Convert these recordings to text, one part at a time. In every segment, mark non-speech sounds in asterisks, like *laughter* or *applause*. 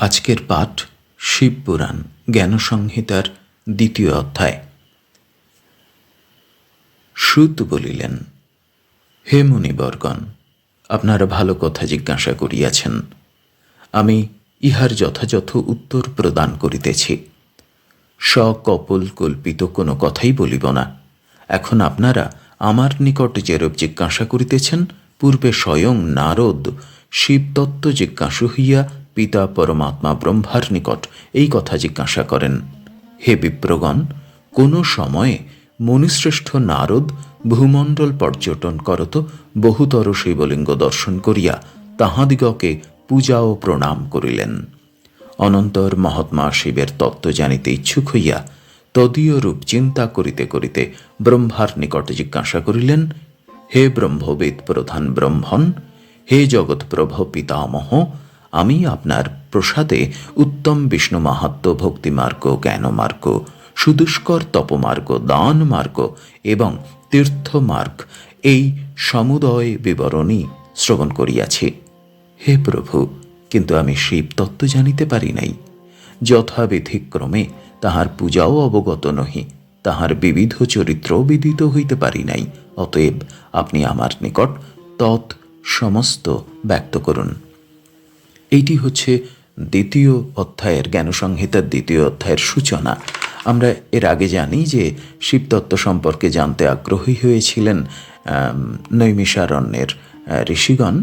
আজকের পাঠ শিবপুরাণ জ্ঞানসংহিতার দ্বিতীয় অধ্যায়। সুত বলিলেন, হে মুনিবর্গণ, আপনারা ভালো কথা জিজ্ঞাসা করিয়াছেন। আমি ইহার যথাযথ উত্তর প্রদান করিতেছি। সকপল কল্পিত কোনো কথাই বলিব না। এখন আপনারা আমার নিকট যেরূপ জিজ্ঞাসা করিতেছেন, পূর্বে স্বয়ং নারদ শিবতত্ত্ব জিজ্ঞাসু হইয়া পিতা পরমাত্মা ব্রহ্মার নিকট এই কথা জিজ্ঞাসা করেন, হে বিপ্রগণ, কোন সময়ে মনুশ্রেষ্ঠ নারদ ভূমণ্ডল পর্যটন করত বহুতর শিবলিঙ্গ দর্শন করিয়া তাহাদিগকে পূজা ও প্রণাম করিলেন। অনন্তর মহাত্মা শিবের তত্ত্ব জানিতে ইচ্ছুক হইয়া তদীয় রূপ চিন্তা করিতে করিতে ব্রহ্মার নিকটে জিজ্ঞাসা করিলেন, হে ব্রহ্মবেদ প্রধান ব্রহ্মণ, হে জগৎপ্রভ পিতামহ আমি আপনার প্রসাদে উত্তম বিষ্ণু মাহাত্ম ভক্তিমার্গ জ্ঞানমার্গ সুদুষ্কর তপমার্গ দান মার্গ এবং তীর্থমার্গ এই সমুদয় বিবরণী শ্রবণ করিয়াছি। হে প্রভু, কিন্তু আমি শিব তত্ত্ব জানিতে পারি নাই। যথাবিধিক্রমে তাহার পূজাও অবগত নহি, তাহার বিবিধ চরিত্র বিদিত হইতে পারি নাই, অতএব আপনি আমার নিকট তৎ সমস্ত ব্যক্ত করুন। এইটি হচ্ছে দ্বিতীয় অধ্যায়ের জ্ঞানসংহিতার দ্বিতীয় অধ্যায়ের সূচনা। আমরা এর আগে জানি যে শিবতত্ত্ব সম্পর্কে জানতে আগ্রহী হয়েছিলেন নৈমিষারণ্যের ঋষিগণ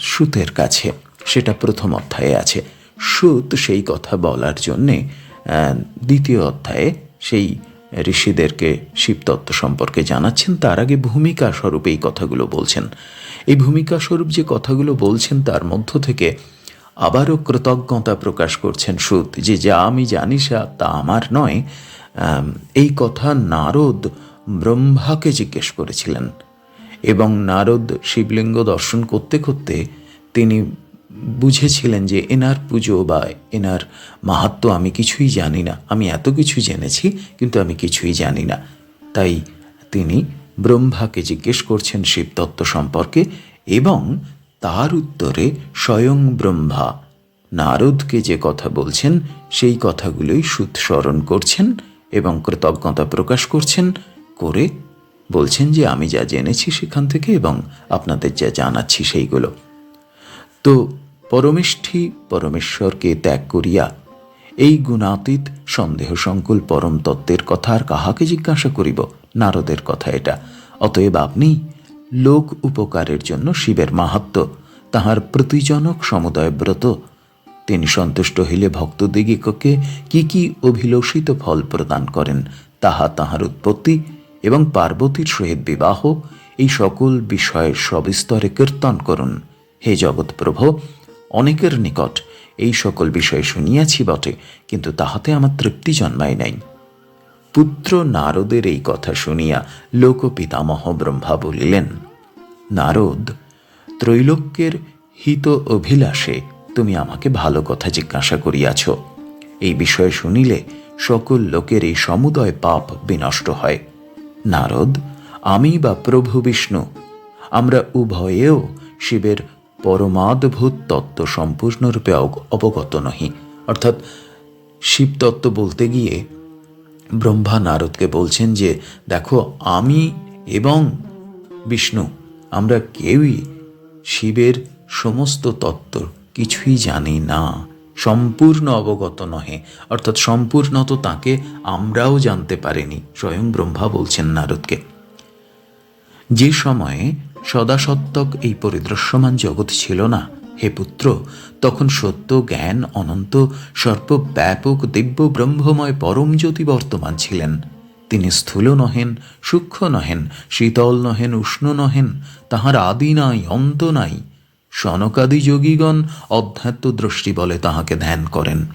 সুতের কাছে। সেটা প্রথম অধ্যায়ে আছে। সুত সেই কথা বলার জন্যে দ্বিতীয় অধ্যায়ে সেই ঋষিদেরকে শিবতত্ত্ব সম্পর্কে জানাচ্ছেন। তার আগে ভূমিকা স্বরূপ এই কথাগুলো বলছেন। এই ভূমিকা স্বরূপ যে কথাগুলো বলছেন, তার মধ্য থেকে আবারও কৃতজ্ঞতা প্রকাশ করছেন সুদ যে, যা আমি জানি তা আমার নয়। এই কথা নারদ ব্রহ্মাকে জিজ্ঞেস করেছিলেন এবং নারদ শিবলিঙ্গ দর্শন করতে করতে তিনি বুঝেছিলেন যে, এনার পুজো বা এনার মাহাত্ম আমি কিছুই জানি না। আমি এত কিছু জেনেছি, কিন্তু আমি কিছুই জানি না। তাই তিনি ব্রহ্মাকে জিজ্ঞেস করছেন শিবতত্ত্ব সম্পর্কে এবং তার উত্তরে স্বয়ং ব্রহ্মা। নারদকে যে কথা বলছেন, সেই কথাগুলোই সুত স্মরণ করছেন এবং কৃতজ্ঞতা প্রকাশ করছেন করে বলছেন যে, আমি যা জেনেছি সেখান থেকে এবং আপনাদের যা জানাচ্ছি সেইগুলো। তো পরমেষ্ঠী পরমেশ্বরকে ত্যাগ করিয়া এই গুণাতীত সন্দেহ সংকুল পরম তত্ত্বের কথা আর কাহাকে জিজ্ঞাসা করিব? নারদের কথা এটা। অতএব আপনি লোক উপকারের জন্য শিবের মাহাত্ম, তাহার প্রতিজনক সমুদয় ব্রত। তিনি সন্তুষ্ট হইলে ভক্তদিগকে কি কি অভিলষিত ফল প্রদান করেন, তাহা তাহার উৎপত্তি এবং পার্বতীর সহিত বিবাহ, এই সকল বিষয়ের সবিস্তরে কীর্তন করুন। হে জগৎপ্রভ অনেকের নিকট এই সকল বিষয় শুনিয়াছি বটে, কিন্তু তাহাতে আমার তৃপ্তি জন্মায় নাই। পুত্র নারদের এই কথা শুনিয়া লোকপিতামহ ব্রহ্মা বলিলেন, নারদ, ত্রৈলোক্যের হিত অভিলাষে তুমি আমাকে ভালো কথা জিজ্ঞাসা করিয়াছ। এই বিষয়ে শুনিলে সকল লোকের এই সমুদয় পাপ বিনষ্ট হয়। নারদ, আমি বা প্রভু বিষ্ণু, আমরা উভয়েও শিবের পরমাদ্ভুত তত্ত্ব সম্পূর্ণরূপে অবগত নহি। অর্থাৎ শিব তত্ত্ব বলতে গিয়ে ব্রহ্মা নারদকে বলছেন যে, দেখো, আমি এবং বিষ্ণু, আমরা কেউই শিবের সমস্ত তত্ত্ব কিছুই জানি না। সম্পূর্ণ অবগত নহে। অর্থাৎ সম্পূর্ণ তো তাকে আমরাও জানতে পারিনি। স্বয়ং ব্রহ্মা বলছেন নারদকে। যে সময়ে সদাসত্ত্বক এই পরিদৃশ্যমান জগৎ ছিল না হে পুত্র, তখন সত্য, জ্ঞান, অনন্ত, সর্বব্যাপক, দিব্য, ব্রহ্মময়, পরম জ্যোতি বর্তমান ছিলেন। তিনি স্থূল নহেন, সূক্ষ্ম নহেন, শীতল নহেন, উষ্ণ নহেন, তাহার আদি নাই, অন্ত নাই। সনকাদি যোগীগণ অধ্যাত্ম দৃষ্টি বলে তাহাকে ধ্যান করেন।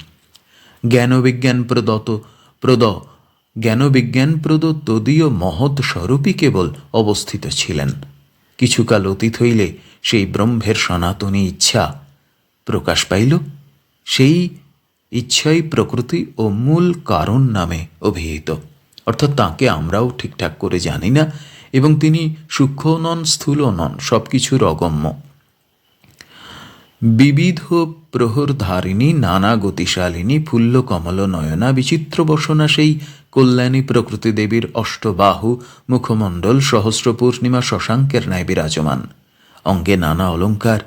জ্ঞানবিজ্ঞান প্রদত প্রদ, জ্ঞানবিজ্ঞান প্রদ তদীয় মহৎ স্বরূপই কেবল অবস্থিত ছিলেন। কিছুকাল অতীত হইলে সেই ব্রহ্মের সনাতনী ইচ্ছা প্রকাশ পাইল। সেই ইচ্ছাই প্রকৃতি ও মূল কারণ নামে অভিহিত। অর্থাৎ তাকে আমরাও ঠিকঠাক করে জানি না এবং তিনি সূক্ষ্ম নন, স্থূল নন সব কিছুর অগম্য। বিবিধ প্রহরধারিণী, নানা গতিশালিনী ফুল্ল কমল নয়না বিচিত্র বসনা সেই কল্যাণী প্রকৃতি দেবীর অষ্টবাহু মুখমণ্ডল সহস্র পূর্ণিমা শশাঙ্কের ন্যায় বিরাজমান। অঙ্গে নানা অলঙ্কার,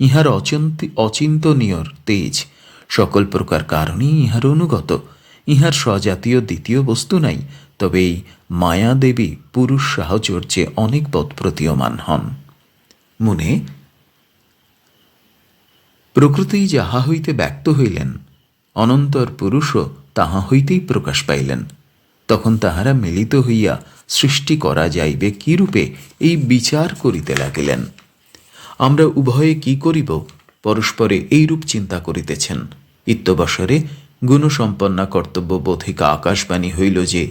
ইহার অচিন্তি, অচিন্তনীয়র তেজ। সকল প্রকার কারণেই ইহার অনুগত। ইহার স্বজাতীয় দ্বিতীয় বস্তু নাই, তবে এই মায়া দেবী পুরুষ সাহচর্যে অনেক পথ প্রতীয়মান হন। মনে প্রকৃতি যাহা হইতে ব্যক্ত হইলেন, অনন্তর পুরুষও তাহা হইতেই প্রকাশ পাইলেন। তখন তাহারা মিলিত হইয়া সৃষ্টি করা যাইবে কিরূপে এই বিচার করিতে লাগিলেন। আমরা উভয়ে কি করিব? পরস্পরে এইরূপ চিন্তা করিতেছেন। ইত্যবসরে গুণসম্পন্না কর্তব্য বোধিকা আকাশবাণী হইল যে,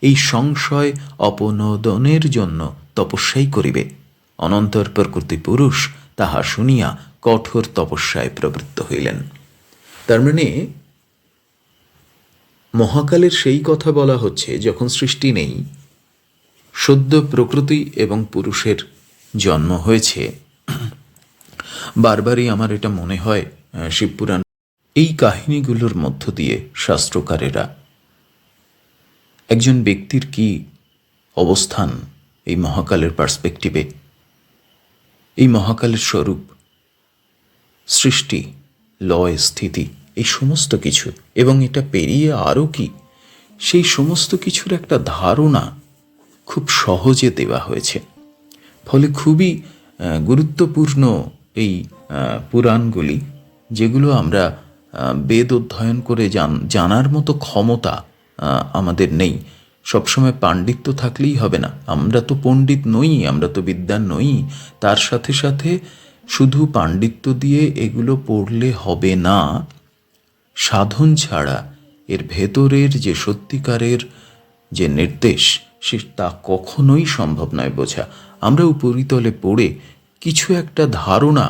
এই সংশয় অপনোদনের জন্য তপস্যাই করিবে। অনন্তর প্রকৃতি পুরুষ তাহা শুনিয়া কঠোর তপস্যায় প্রবৃত্ত হইলেন। তার মানে মহাকালের সেই কথা বলা হচ্ছে, যখন সৃষ্টি নেই, সদ্য প্রকৃতি এবং পুরুষের জন্ম হয়েছে। *clears throat* বারবারই আমার এটা মনে হয় শিবপুরাণ এই কাহিনীগুলোর মধ্য দিয়ে শাস্ত্রকারেরা একজন ব্যক্তির কি অবস্থান এই মহাকালের পার্সপেক্টিভে? এই মহাকালের স্বরূপ, সৃষ্টি, লয়, স্থিতি, এই সমস্ত কিছু, এবং এটা পেরিয়ে আরও কি? সেই সমস্ত কিছুর একটা ধারণা খুব সহজে দেওয়া হয়েছে। ফলে খুবই গুরুত্বপূর্ণ এই পুরাণগুলি, যেগুলো আমরা বেদ অধ্যয়ন করে জান, জানার মতো ক্ষমতা আমাদের নেই। সবসময় পাণ্ডিত্য থাকলেই হবে না। আমরা তো পণ্ডিত নই, আমরা তো বিদ্যান নই। তার সাথে সাথে শুধু পাণ্ডিত্য দিয়ে এগুলো পড়লে হবে না। সাধন ছাড়া এর ভেতরের যে সত্যিকারের যে নির্দেশ, সে তা কখনোই সম্ভব নয় বোঝা। আমরা উপরিতলে পড়ে কিছু একটা ধারণা,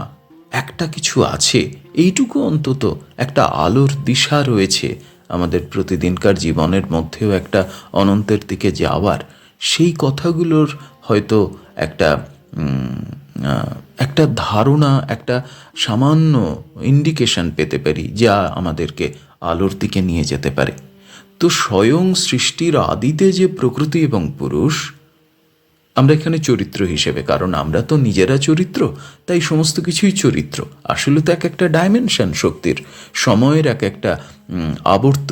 একটা কিছু আছে, এইটুকু অন্তত একটা আলোর দিশা রয়েছে আমাদের প্রতিদিনকার জীবনের মধ্যেও একটা অনন্তের দিকে যাওয়ার। সেই কথাগুলোর হয়তো একটা একটা ধারণা, একটা সামান্য ইন্ডিকেশন পেতে পারি যা আমাদেরকে আলোর দিকে নিয়ে যেতে পারে। তো স্বয়ং সৃষ্টির আদিতে যে প্রকৃতি এবং পুরুষ আমরা এখানে চরিত্র হিসেবে, কারণ আমরা তো নিজেরা চরিত্র, তাই সমস্ত কিছুই চরিত্র। আসলে তো এক একটা ডাইমেনশন শক্তির। সময়ের এক একটা আবর্ত।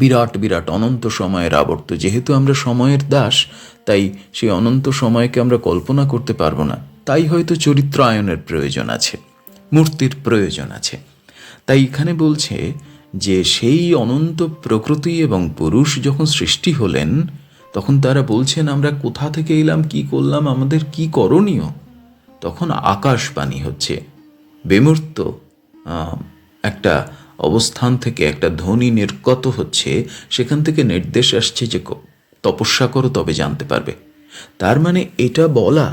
বিরাট বিরাট, অনন্ত সময়ের আবর্ত। যেহেতু আমরা সময়ের দাস, তাই সেই অনন্ত সময়কে আমরা কল্পনা করতে পারব না। তাই হয়তো চরিত্র আয়নের প্রয়োজন আছে, মূর্তির প্রয়োজন আছে। তাই এখানে বলছে যে, সেই অনন্ত প্রকৃতি এবং পুরুষ যখন সৃষ্টি হলেন তখন তারা বলছেন, আমরা কোথা থেকে এলাম? কি করলাম? আমাদের কি করণীয়? তখন আকাশবাণী হচ্ছে, বেমূর্ত একটা অবস্থান থেকে একটা ধ্বনি নির্গত হচ্ছে। সেখান থেকে নির্দেশ আসছে যে তপস্যা করো, তবে জানতে পারবে। তার মানে এটা বলা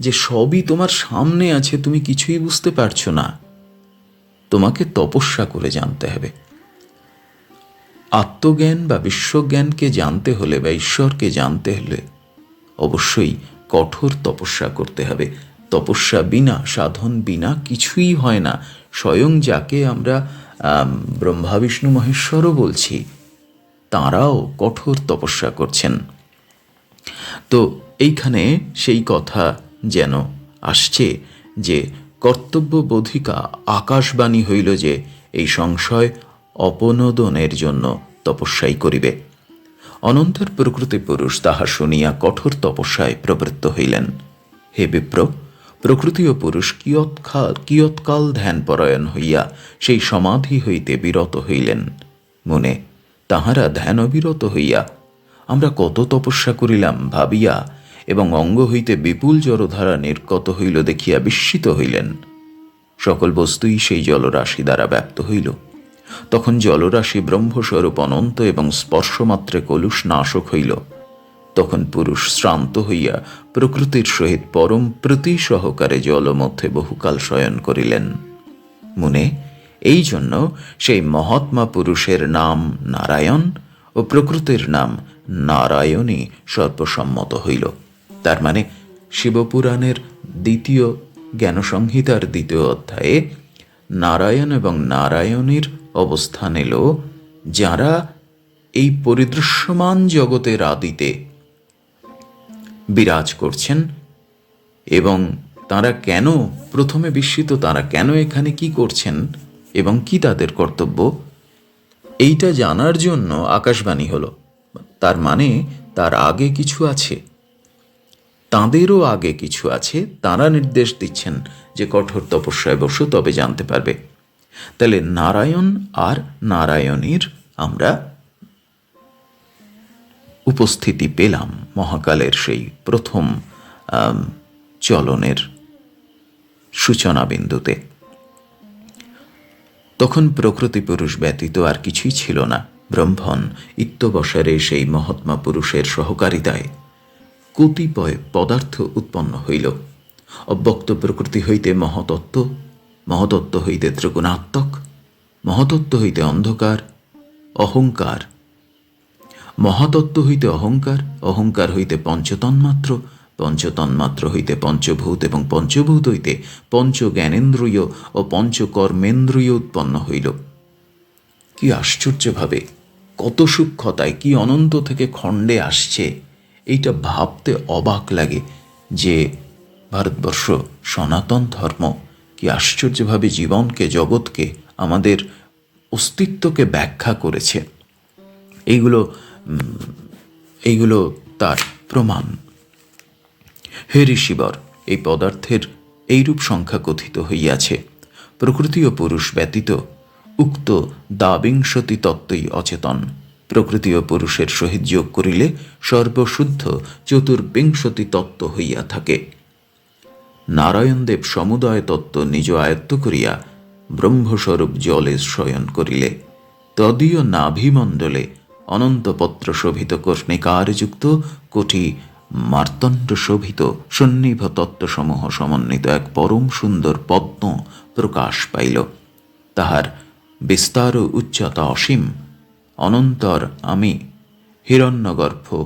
যে সবই তোমার সামনে আছে, তুমি কিছুই বুঝতে পারছ না। তোমাকে তপস্যা করে জানতে হবে। আত্মজ্ঞান বা বিশ্বজ্ঞানকে জানতে হলে বা ঈশ্বরকে জানতে হলে অবশ্যই কঠোর তপস্যা করতে হবে। তপস্যা বিনা সাধন বিনা কিছুই হয় না। স্বয়ং যাকে আমরা আম, ব্রহ্মা বিষ্ণু মহেশ্বরও বলছি তাঁরাও কঠোর তপস্যা করছেন। তো এইখানে সেই কথা যেন আসছে যে কর্তব্যবোধিকা আকাশবাণী হইল যে এই সংশয় অপনোদনের জন্য তপস্যাই করিবে। অনন্তর প্রকৃতি পুরুষ তাহা শুনিয়া কঠোর তপস্যায় প্রবৃত্ত হইলেন। হে বিপ্র, প্রকৃতি ও পুরুষ কিয়ৎকাল কিয়ৎকাল ধ্যানপরায়ণ হইয়া সেই সমাধি হইতে বিরত হইলেন। মনে, তাহারা ধ্যানবিরত হইয়া, আমরা কত তপস্যা করিলাম? ভাবিয়া এবং অঙ্গ হইতে বিপুল জলধারা নির্গত হইল দেখিয়া বিস্মিত হইলেন। সকল বস্তুই সেই জলরাশি দ্বারা ব্যক্ত হইল। তখন জলরাশি ব্রহ্মস্বরূপ অনন্ত এবং স্পর্শমাত্রে কলুষ নাশক হইল। তখন পুরুষ শ্রান্ত হইয়া প্রকৃতির সহিত পরম প্রীতি সহকারে জল মধ্যে বহুকাল শয়ন করিলেন। মনে, এই জন্য সেই মহাত্মা পুরুষের নাম নারায়ণ ও প্রকৃতির নাম নারায়ণই সর্বসম্মত হইল। তার মানে শিবপুরাণের দ্বিতীয় জ্ঞানসংহিতার দ্বিতীয় অধ্যায়ে নারায়ণ এবং নারায়ণীর অবস্থান এলো, যারা এই পরিদৃশ্যমান জগতের আদিতে বিরাজ করছেন এবং তারা কেন, প্রথমে বিস্মিত তারা কেন এখানে কি করছেন এবং কি তাদের কর্তব্য, এইটা জানার জন্য আকাশবাণী হলো। তার মানে তার আগে কিছু আছে। তাঁদেরও আগে কিছু আছে। তারা নির্দেশ দিচ্ছেন যে কঠোর তপস্যায় বসো, তবে জানতে পারবে। তাহলে নারায়ণ আর নারায়ণীর আমরা উপস্থিতি পেলাম মহাকালের সেই প্রথম চলনের সূচনা বিন্দুতে তখন প্রকৃতি পুরুষ ব্যতীত আর কিছুই ছিল না। ব্রহ্মণ ইত্যবসরে সেই মহাত্মা পুরুষের সহকারিতায় কতিপয় পদার্থ উৎপন্ন হইল। অব্যক্ত প্রকৃতি হইতে মহতত্ত্ব মহতত্ত্ব হইতে ত্রিগুণাত্মক, মহতত্ত্ব হইতে অন্ধকার, অহংকার। মহাতত্ত্ব হইতে অহংকার অহংকার হইতে পঞ্চতন্মাত্র পঞ্চতন্মাত্র হইতে পঞ্চভূত এবং পঞ্চভূত হইতে পঞ্চ জ্ঞানেন্দ্রিয় ও পঞ্চকর্মেন্দ্রিয় উৎপন্ন হইল। কি আশ্চর্যভাবে, কত সূক্ষ্মতায়, কি অনন্ত থেকে খণ্ডে আসছে, এইটা ভাবতে অবাক লাগে যে ভারতবর্ষ সনাতন ধর্ম কি আশ্চর্যভাবে জীবনকে, জগৎকে, আমাদের অস্তিত্বকে ব্যাখ্যা করেছে। এইগুলো এইগুলো তার প্রমাণ। হে ঋষিবর, এই পদার্থের এইরূপ সংখ্যা কথিত হইয়াছে। প্রকৃতি ও পুরুষ ব্যতীত উক্ত দাবিংশতি তত্ত্বই অচেতন। প্রকৃতি ও পুরুষের সহিত যোগ করিলে সর্বশুদ্ধ চতুর্বিংশতি তত্ত্ব হইয়া থাকে। নারায়ণদেব সমুদয় তত্ত্ব নিজ আয়ত্ত করিয়া ব্রহ্মস্বরূপ জলে শয়ন করিলে, তদীয় নাভিমণ্ডলে অনন্তপত্র শোভিত কর্ণিকারযুক্ত কোটি মার্তণ্ড শোভিত সন্নিভ তত্ত্বসমূহ সমন্বিত এক পরম সুন্দর পদ্ম প্রকাশ পাইল। তাহার বিস্তার উচ্চতা অসীম। অনন্তর আমি হিরণ্যগর্ভ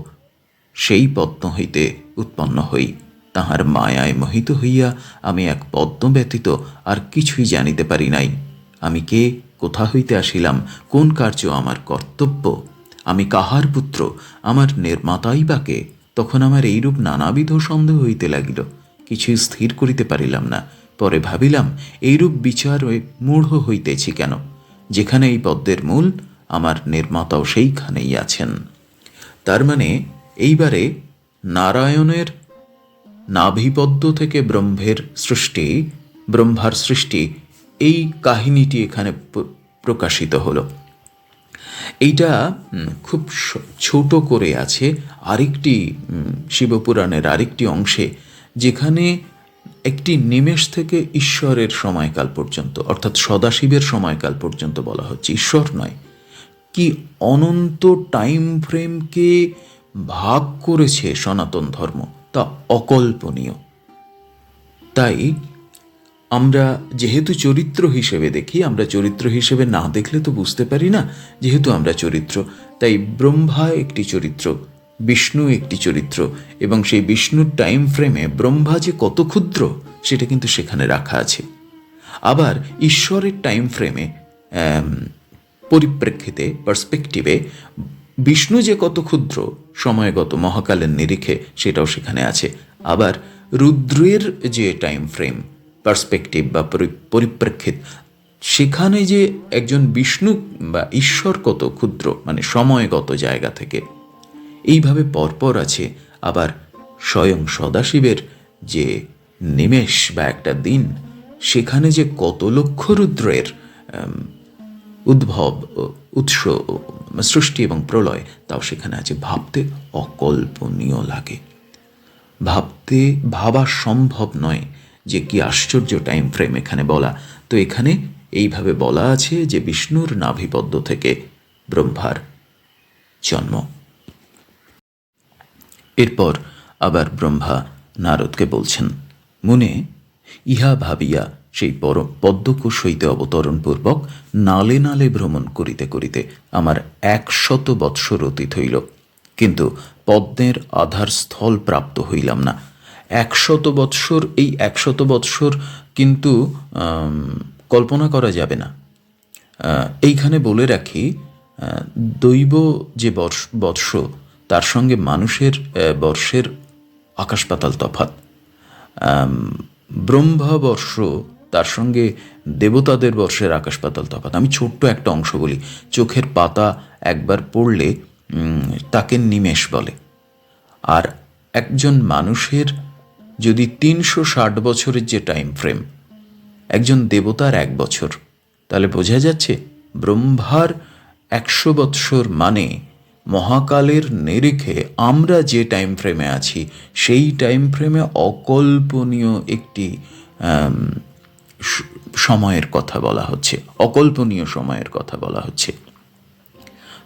সেই পদ্ম হইতে উৎপন্ন হই। তাহার মায়ায় মোহিত হইয়া আমি এক পদ্ম ব্যতীত আর কিছুই জানিতে পারি নাই। আমি কে? কোথা হইতে আসিলাম? কোন কার্য আমার কর্তব্য? আমি কাহার পুত্র? আমার নির্মাতাই বা কে? তখন আমার এইরূপ নানাবিধ সন্দেহ হইতে লাগিল। কিছুই স্থির করিতে পারিলাম না। পরে ভাবিলাম, এইরূপ বিচার মূঢ় হইতেছি কেন? যেখানে এই পদ্মের মূল, আমার নির্মাতাও সেইখানেই আছেন। তার মানে এইবারে নারায়ণের নাভিপদ্ম থেকে ব্রহ্মের সৃষ্টি, ব্রহ্মার সৃষ্টি, এই কাহিনীটি এখানে প্রকাশিত হলো। এইটা খুব ছোট করে আছে আরেকটি শিবপুরাণের আরেকটি অংশে, যেখানে একটি নিমেষ থেকে ঈশ্বরের সময়কাল পর্যন্ত, অর্থাৎ সদাশিবের সময়কাল পর্যন্ত বলা হচ্ছে। ঈশ্বর নয়, কি অনন্ত টাইম ফ্রেমকে ভাগ করেছে সনাতন ধর্ম। তা অকল্পনীয়। তাই আমরা যেহেতু চরিত্র হিসেবে দেখি, আমরা চরিত্র হিসেবে না দেখলে তো বুঝতে পারি না যেহেতু আমরা চরিত্র। তাই ব্রহ্মা একটি চরিত্র, বিষ্ণু একটি চরিত্র এবং সেই বিষ্ণুর টাইম ফ্রেমে ব্রহ্মা যে কত ক্ষুদ্র, সেটা কিন্তু সেখানে রাখা আছে। আবার ঈশ্বরের টাইম ফ্রেমে পরিপ্রেক্ষিতে পার্সপেক্টিভে বিষ্ণু যে কত ক্ষুদ্র সময়গত মহাকালের নিরিখে সেটাও সেখানে আছে। আবার রুদ্রের যে টাইম ফ্রেম পার্সপেক্টিভ বা পরি- পরিপ্রেক্ষিত, সেখানে যে একজন বিষ্ণু বা ঈশ্বর কত ক্ষুদ্র মানে সময়গত জায়গা থেকে, এইভাবে পরপর আছে। আবার স্বয়ং সদাশিবের যে নিমেষ বা একটা দিন, সেখানে যে কত লক্ষ রুদ্রের উদ্ভব উৎস সৃষ্টি এবং প্রলয়, তাও সেখানে আছে। ভাবতে অকল্পনীয় লাগে। ভাবতে ভাবা সম্ভব নয় যে কি আশ্চর্য টাইম ফ্রেম এখানে বলা। তো এখানে এইভাবে বলা আছে যে বিষ্ণুর নাভিপদ্ম থেকে ব্রহ্মার জন্ম। এরপর আবার ব্রহ্মা নারদকে বলছেন, মনে, ইহা ভাবিয়া সেই পদ্মকোষ হইতে অবতরণপূর্বক নালে নালে ভ্রমণ করিতে করিতে আমার একশত বৎসর অতীত হইল। কিন্তু পদ্মের আধার স্থল প্রাপ্ত হইলাম না। একশত বৎসর, এই একশত বৎসর কিন্তু কল্পনা করা যাবে না। এইখানে বলে রাখি দৈব যে বর্ষ বর্ষ তার সঙ্গে মানুষের বর্ষের আকাশ পাতাল তফাত ব্রহ্মবর্ষ তার সঙ্গে দেবতাদের বর্ষের আকাশ পাতাল তফাত আমি ছোট্ট একটা অংশ বলি, চোখের পাতা একবার পড়লে তাকে নিমেষ বলে। আর একজন মানুষের যদি তিনশো ষাট বছরের যে টাইম ফ্রেম একজন দেবতার এক বছর, তাহলে বোঝা যাচ্ছে ব্রহ্মার একশো বৎসর মানে মহাকালের নিরিখে আমরা যে টাইম ফ্রেমে আছি, সেই টাইম ফ্রেমে অকল্পনীয় একটি সময়ের কথা বলা হচ্ছে, অকল্পনীয় সময়ের কথা বলা হচ্ছে।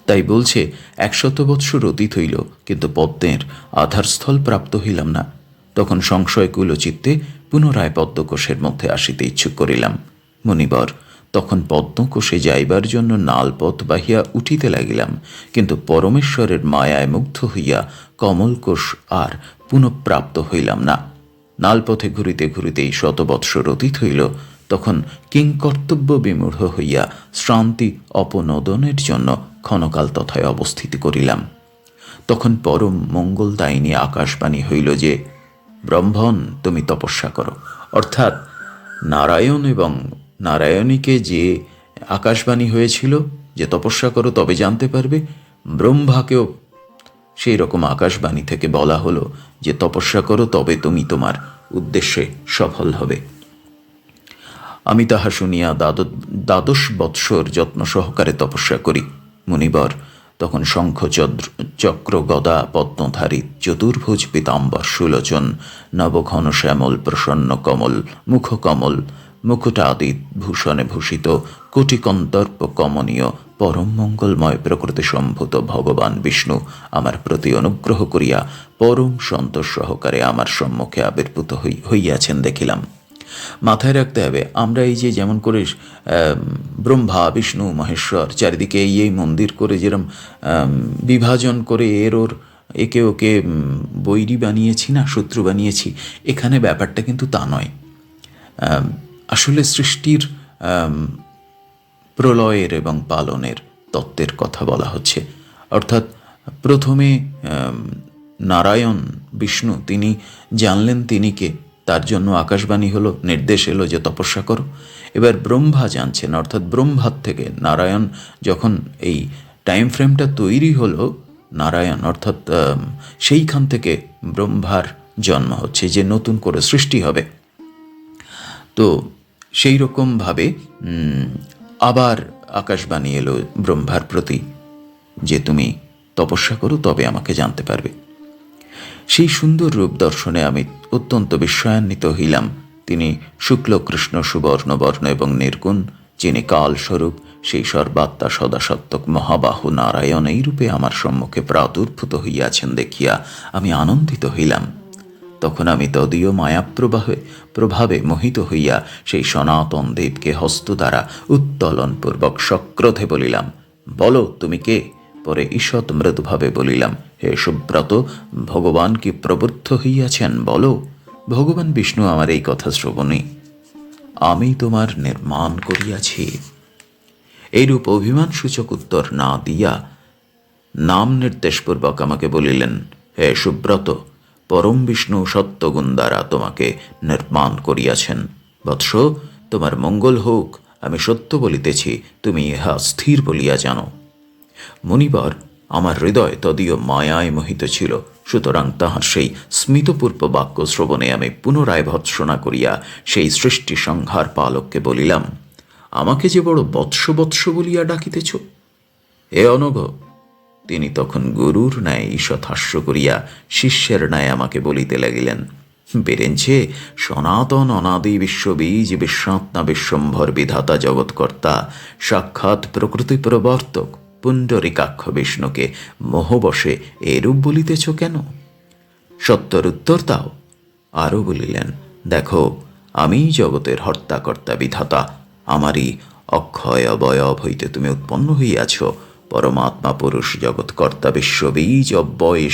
তাই বলছে, একশত বৎসর অতীত হইল, কিন্তু পদ্মের আধারস্থল প্রাপ্ত হইলাম না। তখন সংশয়কুল চিত্তে পুনরায় পদ্মকোষের মধ্যে আসিতে ইচ্ছুক করিলাম। মণিবর, তখন পদ্মকোষে যাইবার জন্য নালপথ বাহিয়া উঠিতে লাগিলাম, কিন্তু পরমেশ্বরের মায়ায় মুগ্ধ হইয়া কমলকোষ আর পুনঃপ্রাপ্ত হইলাম না। নালপথে ঘুরিতে ঘুরিতেই শত বৎসর অতীত হইল, তখন কিংকর্তব্য বিমূঢ় হইয়া শ্রান্তি অপনোদনের জন্য ক্ষণকাল তথায় অবস্থিতি করিলাম। তখন পরম মঙ্গলদায়িনী আকাশবাণী হইল যে, ব্রহ্মণ, তুমি তপস্যা করো। অর্থাৎ নারায়ণ এবং নারায়ণীকে যে আকাশবাণী হয়েছিল যে তপস্যা করো তবে জানতে পারবে, ব্রহ্মাকেও সেই রকম আকাশবাণী থেকে বলা হলো যে, তপস্যা করো তবে তুমি তোমার উদ্দেশ্যে সফল হবে। আমি তাহা শুনিয়া দ্বাদ দ্বাদশ বৎসর যত্ন সহকারে তপস্যা করি। মুনিবর তখন শঙ্খ চক্র গদা পদ্মধারী, চতুর্ভুজ, পিতাম্বর, সুলোচন, নবঘন শ্যামল, প্রসন্ন কমল, মুখকমল মুকুটাদি ভূষণে ভূষিত কোটি কন্তর্প কমনীয়, পরম মঙ্গলময়, প্রকৃতি সম্ভূত ভগবান বিষ্ণু, আমার প্রতি অনুগ্রহ করিয়া পরম সন্তোষ সহকারে আমার সম্মুখে আবির্ভূত হই- হইয়াছেন দেখিলাম। মাথায় রাখতে হবে, আমরা এই যে যেমন করে ব্রহ্মা, বিষ্ণু, মহেশ্বর, চারিদিকে এই এই মন্দির করে যেরম বিভাজন করে এর ওর একে ওকে বৈরী বানিয়েছি না, শত্রু বানিয়েছি, এখানে ব্যাপারটা কিন্তু তা নয়। আসলে সৃষ্টির প্রলয়ের এবং পালনের তত্ত্বের কথা বলা হচ্ছে। অর্থাৎ প্রথমে নারায়ণ, বিষ্ণু তিনি জানলেন তিনি কে, তার জন্য আকাশবাণী হলো, নির্দেশ এলো যে তপস্যা করো। এবার ব্রহ্মা জানছেন, অর্থাৎ ব্রহ্মার থেকে নারায়ণ যখন এই টাইম ফ্রেমটা তৈরি হলো, নারায়ণ, অর্থাৎ সেইখান থেকে ব্রহ্মার জন্ম হচ্ছে, যে নতুন করে সৃষ্টি হবে। তো সেই রকমভাবে আবার আকাশবাণী এলো ব্রহ্মার প্রতি। যে তুমি তপস্যা করো, তবে আমাকে জানতে পারবে। সেই সুন্দর রূপ দর্শনে আমি অত্যন্ত বিস্ময়ান্বিত হইলাম। তিনি শুক্ল, কৃষ্ণ, সুবর্ণ, বর্ণ এবং নির্গুণ, যিনি কালস্বরূপ, সেই সর্বাত্মা সদাসত্ত্বক মহাবাহু নারায়ণ এই রূপে আমার সম্মুখে প্রাদুর্ভূত হইয়াছেন দেখিয়া আমি আনন্দিত হইলাম। তখন আমি তদীয় মায়াপ্রবাহে প্রভাবে মোহিত হইয়া সেই সনাতন দেবকে হস্ত দ্বারা উত্তোলনপূর্বক সক্রোধে বলিলাম, বলো, তুমি কে? পরে ঈষৎ মৃদুভাবে বলিলাম, হে সুব্রত, ভগবান কি প্রবুদ্ধ হইয়াছেন, বলো? ভগবান বিষ্ণু আমার এই কথা শ্রবণে। আমি তোমার নির্মাণ করিয়াছি। এইরূপ অভিমানসূচক উত্তর না দিয়া নাম নির্দেশপূর্বক আমাকে বলিলেন, হে সুব্রত পরম বিষ্ণু সত্যগুণ দ্বারা তোমাকে নির্মাণ করিয়াছেন। বৎস, তোমার মঙ্গল হোক, আমি সত্য বলিতেছি, তুমি ইহা স্থির বলিয়া জানো। মনিবর, আমার হৃদয় তদীয় মায়ায় মোহিত ছিল, সুতরাং তাহার সেই স্মিতপূর্ব বাক্য শ্রবণে আমি পুনরায় ভৎসনা করিয়া সেই সৃষ্টি সংহার পালককে বলিলাম, আমাকে যে বড় বৎস বৎস বলিয়া ডাকিতেছ? এ অনঘ তিনি তখন গুরুর ন্যায় ঈষৎ হাস্য করিয়া শিষ্যের ন্যায় আমাকে বলিতে লাগিলেন বেরেঞ্ছে সনাতন অনাদি বিশ্ববীজ বিশ্বাত্মা বিশ্বম্ভর বিধাতা জগৎকর্তা, সাক্ষাৎ প্রকৃতি প্রবর্তক পুণ্ডরিকাক্ষ বিষ্ণুকে মোহবশে এরূপ বলিতেছ কেন? সত্যর উত্তর দাও। আরও বলিলেন, দেখো, আমি জগতের হর্তাকর্তা বিধাতা, আমারই অক্ষয় অবয়ব হইতে তুমি উৎপন্ন হইয়াছ পরমাত্মা পুরুষ জগৎকর্তা বিশ্ববীজ অব্যয়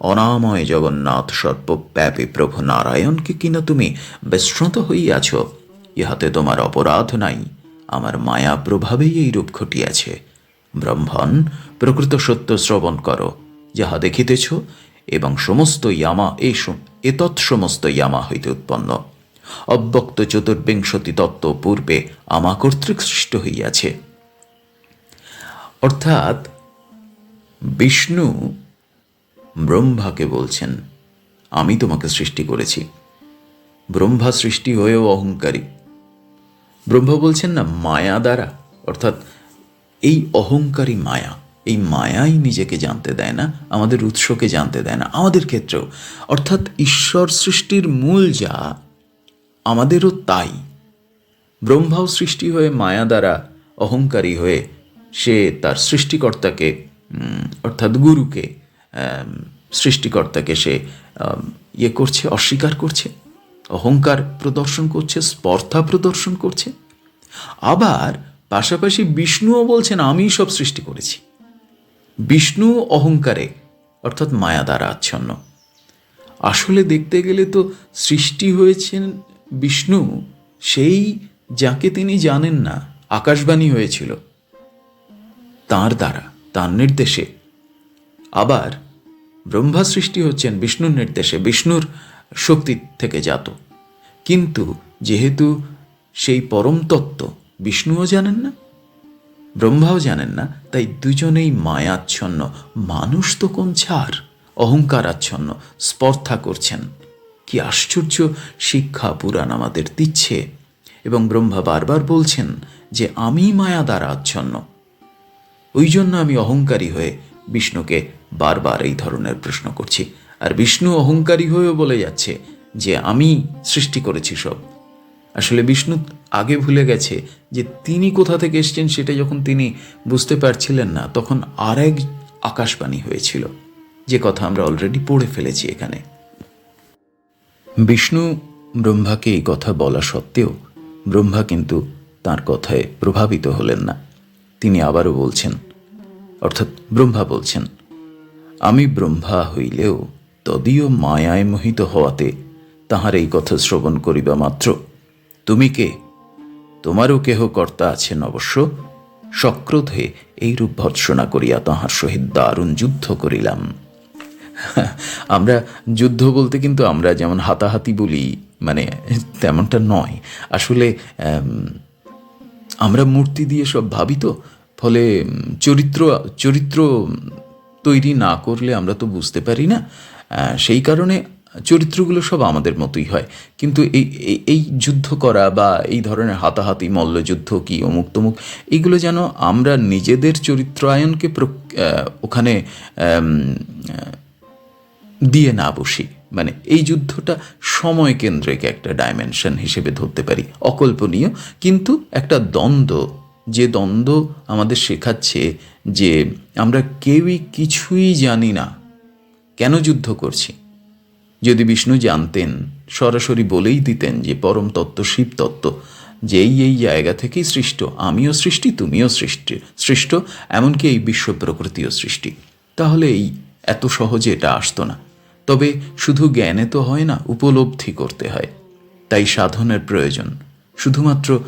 অনাময় জগন্নাথ সর্বব্যাপী প্রভু নারায়ণকে কিনা তুমি বিস্মৃত হইয়াছ? ইহাতে তোমার অপরাধ নাই, আমার মায়া প্রভাবেই এই রূপ ঘটিয়াছে। ব্রহ্মণ, প্রকৃত সত্য শ্রবণ করো, যাহা দেখিতেছ, এবং সমস্ত ইয়ামা এই এতৎ সমস্ত ইয়ামা হইতে উৎপন্ন। অব্যক্ত চতুর্বিংশতি তত্ত্ব পূর্বে আমা কর্তৃক সৃষ্ট হইয়াছে। অর্থাৎ বিষ্ণু ব্রহ্মাকে বলছেন, আমি তোমাকে সৃষ্টি করেছি। ব্রহ্মা সৃষ্টি হয়েও অহংকারী। ব্রহ্মা বলছেন, না, মায়া দ্বারা। অর্থাৎ এই অহংকারী মায়া, এই মায়াই নিজেকে জানতে দেয় না, আমাদের উৎসকে জানতে দেয় না, আমাদের ক্ষেত্রেও। অর্থাৎ ঈশ্বর সৃষ্টির মূল যা, আমাদেরও তাই। ব্রহ্মাও সৃষ্টি হয়ে মায়া দ্বারা অহংকারী হয়ে সে তার সৃষ্টিকর্তাকে অর্থাৎ গুরুকে সৃষ্টিকর্তাকে সে ইয়ে করছে, অস্বীকার করছে, অহংকার প্রদর্শন করছে, স্পর্ধা প্রদর্শন করছে। আবার পাশাপাশি বিষ্ণুও বলছেন, আমিই সব সৃষ্টি করেছি। বিষ্ণু অহংকারে, অর্থাৎ মায়া দ্বারা আচ্ছন্ন। আসলে দেখতে গেলে তো সৃষ্টি হয়েছেন বিষ্ণু, সেই যাকে তিনি জানেন না, আকাশবাণী হয়েছিল। তার দ্বারা, তার নির্দেশে। আবার ব্রহ্মা সৃষ্টি হচ্ছেন বিষ্ণুর নির্দেশে, বিষ্ণুর শক্তি থেকে জাত। কিন্তু যেহেতু সেই পরম তত্ত্ব বিষ্ণুও জানেন না, ব্রহ্মাও জানেন না, তাই দুজনেই মায়াচ্ছন্ন, মানুষ তো কোন ছাড় অহংকার আচ্ছন্ন স্পর্ধা করছেন। কি আশ্চর্য, শিক্ষা পুরাণ আমাদের দিচ্ছে। এবং ব্রহ্মা বারবার বলছেন যে, আমি মায়া দ্বারা আচ্ছন্ন ওই জন্য আমি অহংকারী হয়ে বিষ্ণুকে বারবার এই ধরনের প্রশ্ন করছি। আর বিষ্ণু অহংকারী হয়েও বলে যাচ্ছে যে আমি সৃষ্টি করেছি সব। আসলে বিষ্ণু আগে ভুলে গেছে যে তিনি কোথা থেকে এসছেন সেটা যখন তিনি বুঝতে পারছিলেন না, তখন আর এক আকাশবাণী হয়েছিল। যে কথা আমরা অলরেডি পড়ে ফেলেছি এখানে। বিষ্ণু ব্রহ্মাকে এই কথা বলা সত্ত্বেও ব্রহ্মা কিন্তু তার কথায় প্রভাবিত হলেন না। তিনি আবারও বলছেন অর্থাৎ ব্রহ্মা বলছেন আমি ব্রহ্মা হইলেও তদীয় মায়ায় মোহিত হওয়াতে তাহার এই কথা শ্রবণ করিবা মাত্র। তুমি কে? তোমারও কেহ কর্তা আছেন অবশ্য। সক্রোধে এইরূপ ভৎসনা করিয়া তাহার সহিত দারুণ যুদ্ধ করিলাম। *laughs* আমরা যুদ্ধ বলতে কিন্তু আমরা যেমন হাতাহাতি বলি মানে তেমনটা নয়। আসলে আম, আমরা মূর্তি দিয়ে সব ভাবি তো ফলে চরিত্র চরিত্র তৈরি না করলে আমরা তো বুঝতে পারি না। সেই কারণে চরিত্রগুলো সব আমাদের মতোই হয়। কিন্তু এই, এই- যুদ্ধ করা বা এই ধরনের হাতাহাতি, মল্লযুদ্ধ কি অমুক তমুক এইগুলো যেন আমরা নিজেদের চরিত্রায়নকে ওখানে দিয়ে না বসি। মানে এই যুদ্ধটা সময় কেন্দ্রিক একটা ডাইমেনশন হিসেবে ধরতে পারি। অকল্পনীয়, কিন্তু একটা দ্বন্দ্ব যে দ্বন্দ্ব আমাদের শেখাচ্ছে যে আমরা কেউই কিছুই জানি না, কেন যুদ্ধ করছি? যদি বিষ্ণু জানতেন, সরাসরি বলেই দিতেন যে পরম তত্ত্ব শিব তত্ত্ব, যে এই এই জায়গা থেকেই সৃষ্ট, আমিও সৃষ্টি, তুমিও সৃষ্টি, সৃষ্ট, এমনকি এই বিশ্ব প্রকৃতিও সৃষ্টি। তাহলে এই এত সহজে এটা আসতো না। তবে শুধু জ্ঞানে তো হয় না, উপলব্ধি করতে হয়। তাই সাধনের প্রয়োজন। শুধুমাত্র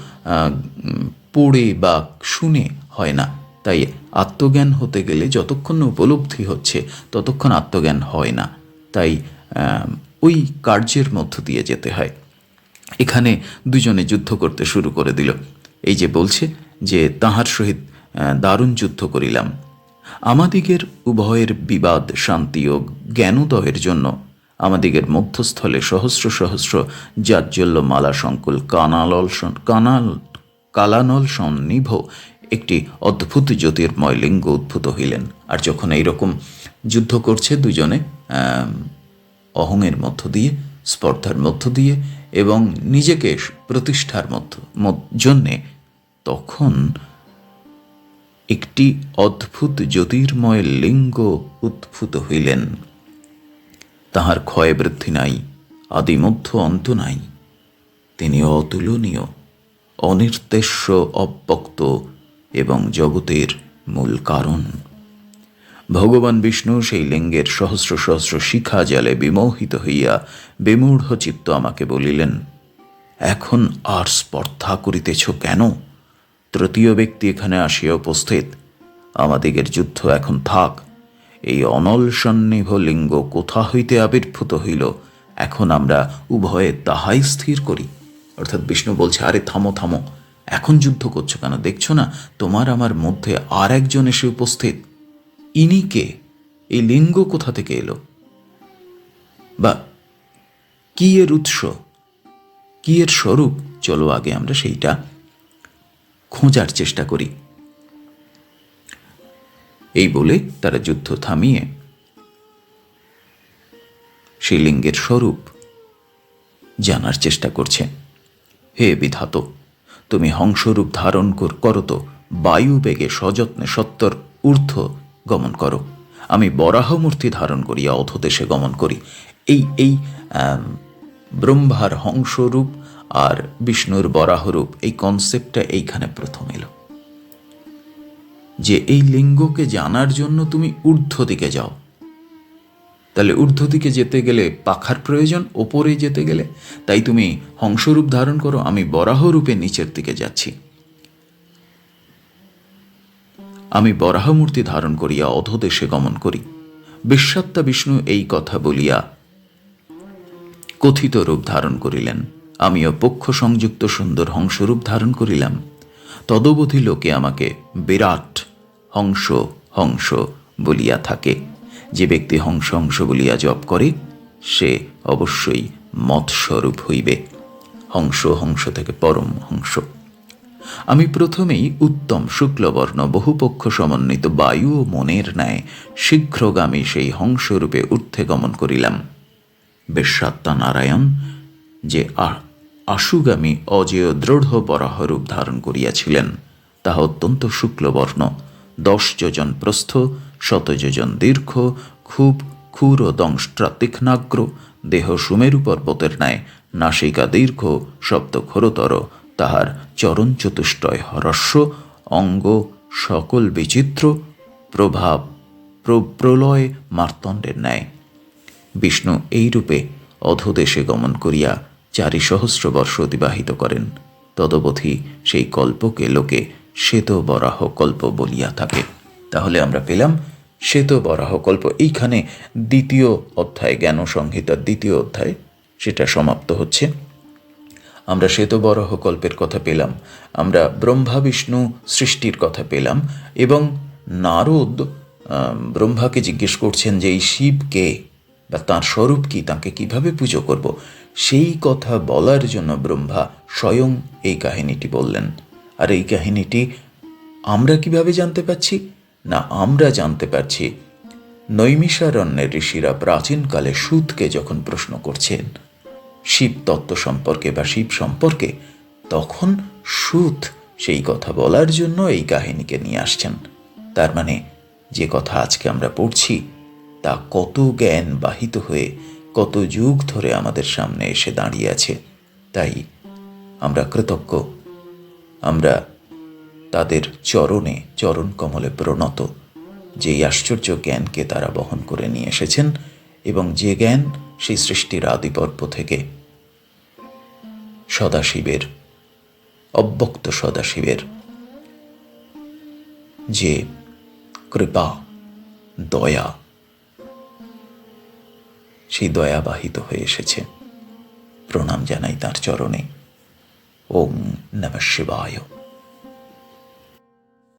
পড়ে বা শুনে হয় না। তাই আত্মজ্ঞান হতে গেলে যতক্ষণ উপলব্ধি হচ্ছে, ততক্ষণ আত্মজ্ঞান হয় না। তাই ওই কার্যের মধ্য দিয়ে যেতে হয়। এখানে দুজনে যুদ্ধ করতে শুরু করে দিল। এই যে বলছে যে, তাহার সহিত দারুণ যুদ্ধ করিলাম। আমাদিগের উভয়ের বিবাদ, শান্তি ও জ্ঞানোদয়ের জন্য আমাদিগের মধ্যস্থলে সহস্র সহস্র জাজ্জল্য মালা সংকুল কানালল সন- কানাল কালানল সন্নিভ একটি অদ্ভুত জ্যোতির্ময় লিঙ্গ উদ্ভূত হইলেন। আর যখন এইরকম যুদ্ধ করছে দুজনে অহংয়ের মধ্য দিয়ে, স্পর্ধার মধ্য দিয়ে এবং নিজেকে প্রতিষ্ঠার মধ্য- জন্যে, তখন একটি অদ্ভুত জ্যোতির্ময় লিঙ্গ উদ্ভূত হইলেন। তাহার ক্ষয় বৃদ্ধি নাই, আদিমধ্য অন্ত নাই। তিনি অতুলনীয়। অনির্দেশ্য অব্যক্ত এবং জগতের মূল কারণ। ভগবান বিষ্ণু সেই লিঙ্গের সহস্র সহস্র শিখা জালে বিমোহিত হইয়া বিমূঢ় চিত্ত আমাকে বলিলেন, এখন আর স্পর্ধা করিতেছ কেন? তৃতীয় ব্যক্তি এখানে আসিয়া উপস্থিত। আমাদিগের যুদ্ধ এখন থাক। এই অনল সন্নিভ লিঙ্গ কোথা হইতে আবির্ভূত হইল? এখন আমরা উভয়ে তাহাই স্থির করি। অর্থাৎ বিষ্ণু বলছে, আরে থামো থামো। এখন যুদ্ধ করছ কেন? দেখছ না? তোমার আমার মধ্যে আর একজন এসে উপস্থিত। ইনি কে? এই লিঙ্গ কোথা থেকে এলো? বা কি এর উৎস? কি এর স্বরূপ? চলো আগে আমরা সেইটা খোঁজার চেষ্টা করি। এই বলে তারা যুদ্ধ থামিয়ে সেই লিঙ্গের স্বরূপ জানার চেষ্টা করছে। হে বিধাত, তুমি হংসরূপ ধারণ কর- তো, বায়ু বেগে সযত্নে সত্তর ঊর্ধ্ব গমন করো। আমি বরাহমূর্তি ধারণ করিয়া অধদেশে গমন করি। এই এই ব্রহ্মার হংসরূপ আর বিষ্ণুর বরাহরূপ, এই কনসেপ্টটা এইখানে প্রথম এলো। যে এই লিঙ্গকে জানার জন্য তুমি ঊর্ধ্ব দিকে যাও তাহলে ঊর্ধ্ব দিকে যেতে গেলে পাখার প্রয়োজন, ওপরে যেতে গেলে। তাই তুমি হংসরূপ ধারণ করো, আমি বরাহ রূপে নিচের দিকে যাচ্ছি। আমি বরাহ মূর্তি ধারণ করিয়া অধদেশে গমন করি। বিশ্বাত্তা বিষ্ণু এই কথা বলিয়া কথিত রূপ ধারণ করিলেন। আমিও পক্ষ সংযুক্ত সুন্দর হংসরূপ ধারণ করিলাম। তদবধি লোকে আমাকে বিরাট হংস হংস বলিয়া থাকে। যে ব্যক্তি হংস হংস বলিয়া জপ করে, সে অবশ্যই মৎস্বরূপ হইবে। হংস হংস থেকে পরম হংস। আমি প্রথমেই উত্তম শুক্লবর্ণ বহুপক্ষ সমন্বিত বায়ু ও মনের ন্যায় শীঘ্রগামী সেই হংসরূপে ঊর্ধ্বে গমন করিলাম। বেশ্যাত্মা নারায়ণ, যে আশুগামী অজেয় দৃঢ় বরাহরূপ ধারণ করিয়াছিলেন, তাহা অত্যন্ত শুক্লবর্ণ, দশ যোজন প্রস্থ শত যোজন দীর্ঘ, খুব ক্ষুর দংষ্ট্রা তীক্ষ্ণাগ্র দেহ সুমেরু পর্বতের ন্যায় নাসিকা দীর্ঘ, শব্দ ঘোরতর তাহার চরণ চতুষ্টয় হরস্য অঙ্গ সকল বিচিত্র, প্রভাব প্র- প্রলয় মার্তণ্ডের ন্যায়। বিষ্ণু এই রূপে অধদেশে গমন করিয়া চারি সহস্র বর্ষ অতিবাহিত করেন। তদবধি সেই কল্পকে লোকে শ্বেত বরাহ কল্প বলিয়া থাকে। তাহলে আমরা পেলাম শ্বেত বরাহ কল্প। এইখানে দ্বিতীয় অধ্যায়, জ্ঞান সংহিতার দ্বিতীয় অধ্যায়, সেটা সমাপ্ত হচ্ছে। আমরা শ্বেতবরাহ কল্পের কথা পেলাম, আমরা ব্রহ্মা বিষ্ণু সৃষ্টির কথা পেলাম, এবং নারদ ব্রহ্মাকে জিজ্ঞেস করছেন যে এই শিবকে বা তাঁর স্বরূপ কি, তাকে কীভাবে পুজো করব? সেই কথা বলার জন্য ব্রহ্মা স্বয়ং এই কাহিনীটি বললেন। আর এই কাহিনীটি আমরা কীভাবে জানতে পারছি? না আমরা জানতে পারছি। নৈমিষারণ্যের ঋষিরা প্রাচীনকালে সুদকে যখন প্রশ্ন করছেন, শিব তত্ত্ব সম্পর্কে বা শিব সম্পর্কে, তখন সুত সেই কথা বলার জন্য এই কাহিনীকে নিয়ে আসছেন। তার মানে যে কথা আজকে আমরা পড়ছি, তা কত জ্ঞান বাহিত হয়ে, কত যুগ ধরে আমাদের সামনে এসে দাঁড়িয়ে আছে। তাই আমরা কৃতজ্ঞ। আমরা তাদের চরণে চরণ কমলে প্রণত। যে এই আশ্চর্য জ্ঞানকে তারা বহন করে নিয়ে এসেছেন এবং যে জ্ঞান সেই সৃষ্টির আদিপর্ব থেকে। সদাশিবের, অব্যক্ত সদাশিবের। যে কৃপা, দয়া, সেই দয়া বাহিত হয়ে এসেছে। প্রণাম জানাই তার চরণে। ওম নম শিবায়।